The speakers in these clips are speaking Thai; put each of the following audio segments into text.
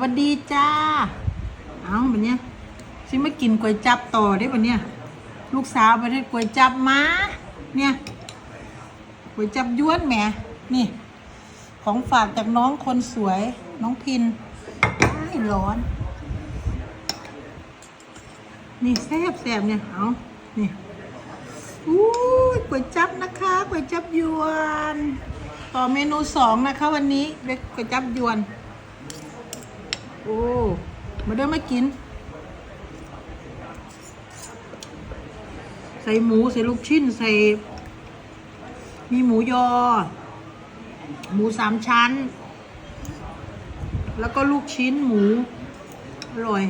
วัสดีจ้า เอาบันเนี้ยซิมากินก๋วยจับต่อได้บันเนี้ยลูกสาวไปได้ก๋วยจับมา เนี่ยก๋วยจับยวนแหมนี่ ของฝากจากน้องคนสวย น้องพินอ้ายร้อน นี่แซ่บแซ่บเนี่ย เอานี่อู้ก๋วยจับนะคะก๋วยจับยวน ต่อเมนูสองนะคะ วันนี้เด็กก๋วยจับยวน โอ้มาเดินมากิน ใส่หมูใส่ลูกชิ้น ใส่ มีหมูยอ หมูสามชั้น แล้วก็ลูกชิ้นหมู อร่อย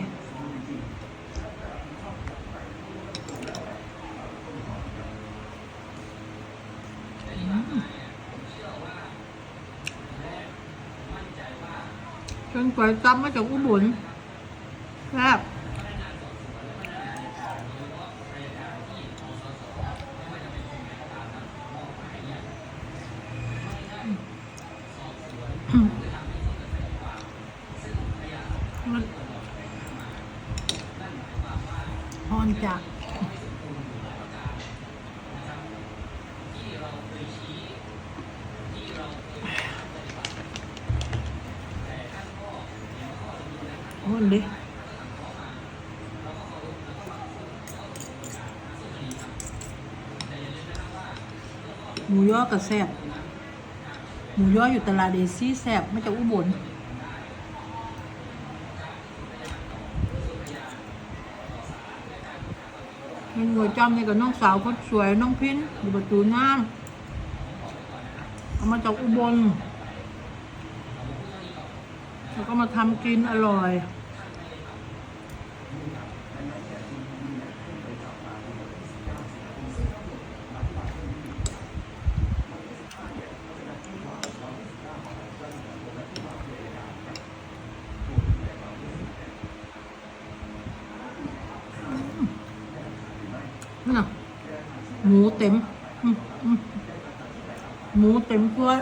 เป็นก๋วยจั๊บมาจากอุบลแซ่บอืมนฮอนจาก ฮอนดิหมูย่อกับแซ่บหมูย่ออยู่ตลาดเดซี่แซ่บมาจากอุบลมันหัวจำนี่กับน้องสาวคนสวยน้องพินอยู่ประตูน้ำเอามาจากอุบล แล้วก็มาทำกินอร่อยนี่นะหมูเต็ม หมูเต็มถ้วย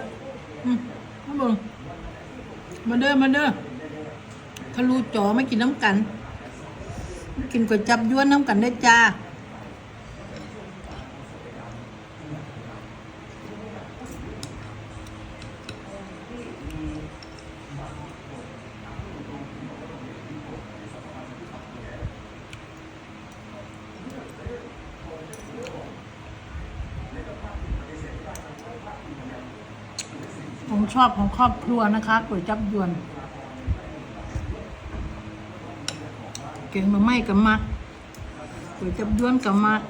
อืมมาเบิ่ง มาเด้อมาเด้อทะลุจอไม่กินน้ำกัน กินก๋วยจับยวนน้ำกันได้จ้า มชอบของครอบครัวนะคะก๋วยจับยวน เก่งมาไม่กับมักก๋วยจับยวนกับมัก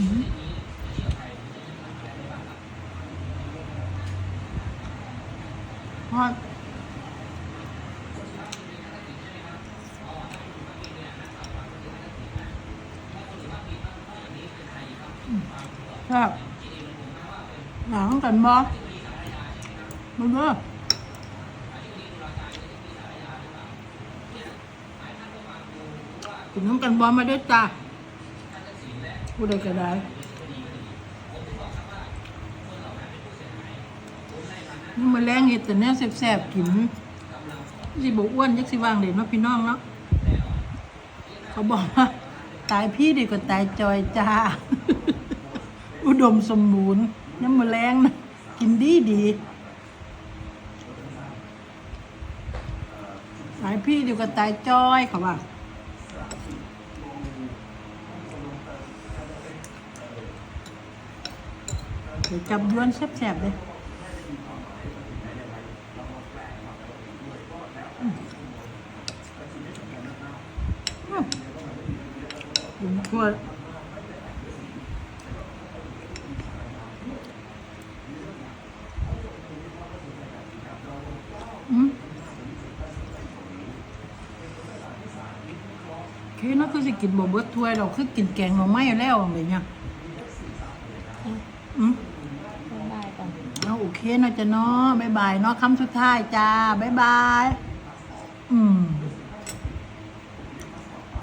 อืม ฮอดครับหนังกันบ่มาเด้อกินน้ำกันบ่มาเด้อจ้าผู้ใดก็ได้ นี่มาแรงเห็ดแต่แนวแสบๆกินสิบอ้วนยักสิวางเด็เนาะพี่น้องเนาะเขาบอกว่า ตายพี่ดีกว่าตายจอยจ้า อุดมสมบูรณ์น้ำมาแรงนะกินดีดีตายพี่ดีกว่าตายจอยเขาว่าเดี๋ยวจับย้วนแสบๆเลย ทั่วเคนั่นคือสิกินบบเบิดถ้วยเราคือกินแกงเราไม่แล้วอะไรเงี้ยอืมบายก่อนเอาโอเคนะจ๊ะเนาะบ๊ายบายเนาะคำสุดท้ายจ้าบ๊ายบาย อืม